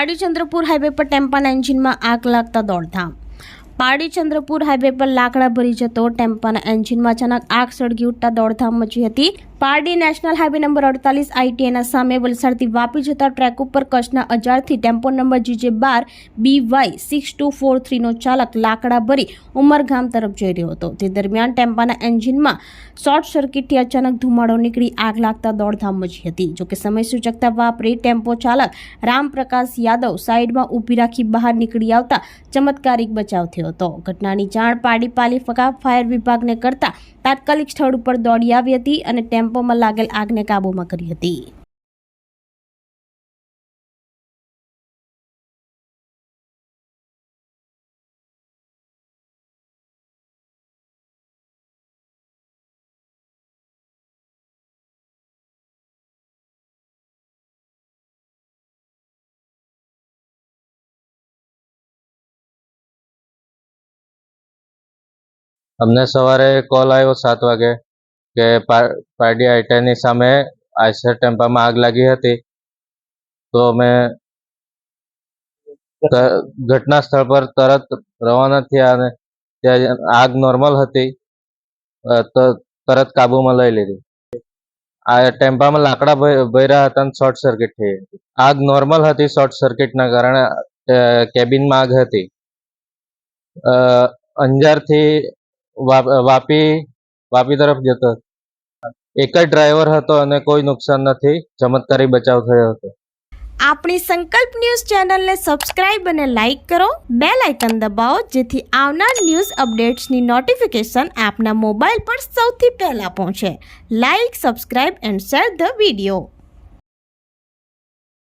Pardi Chandrapur highway પર ટેમ્પાના એન્જિનમાં આગ લાગતા દોડધામ. પારડી ચંદ્રપુર હાઈવે પર લાકડા ભરી જતો ટેમ્પાના એન્જિનમાં અચાનક આગ સળગી ઉઠતા દોડધામ મચી હતી. પારડી નેશનલ હાઈવે નંબર અડતાલીસ આઈટીએના સામે વલસાડથી વાપી જતા ટ્રેક ઉપર કચ્છના અજારથી ટેમ્પો નંબર જીજે બાર, B Y six two four થ્રીનો ચાલક લાકડા ભરી ઉમરગામ તરફ જઈ રહ્યો હતો. તે દરમિયાન ટેમ્પાના એન્જિનમાં શોર્ટ સર્કિટથી અચાનક ધુમાડો નીકળી આગ લાગતા દોડધામ મચી હતી. જોકે સમય સૂચકતા વાપરી ટેમ્પો ચાલક રામપ્રકાશ યાદવ સાઈડમાં ઊભી રાખી બહાર નીકળી આવતા ચમત્કારિક બચાવ થયો હતો. ઘટનાની જાણ પાડી પાલી ફાયર વિભાગને કરતા તાત્કાલિક સ્થળ ઉપર દોડી આવી હતી અને ટેમ્પોમાં લાગેલ આગને કાબૂમાં કરી હતી. અમને સવારે કોલ આવ્યો સાત વાગે કે પા- પારડી આઈટાની સામે આઈસર ટેમ્પામાં આગ લાગી હતી. તો અમે ઘટના સ્થળ પર તરત રવાના થયા અને ત્યાં આગ નોર્મલ હતી. તો તરત કાબુમાં લઈ લીધી. આ ટેમ્પામાં લાકડા ભર્યા હતા અને શોર્ટ સર્કિટ થઈ હતી. આગ નોર્મલ હતી શોર્ટ સર્કિટના કારણે કેબિનમાં આગ હતી. અંજારથી વાપી વાપી તરફ જતો. એક જ ડ્રાઈવર હતો અને કોઈ નુકસાન નથી, ચમત્કારી બચાવ થયો હતો. આપણી સંકલ્પ ન્યૂઝ ચેનલને સબસ્ક્રાઇબ અને લાઇક કરો બે લાઇકન દબાવો, જેથી આવનાર ન્યૂઝ અપડેટ્સની નોટિફિકેશન આપના મોબાઈલ પર સૌથી પહેલા પહોંચે. Like, subscribe and share the video.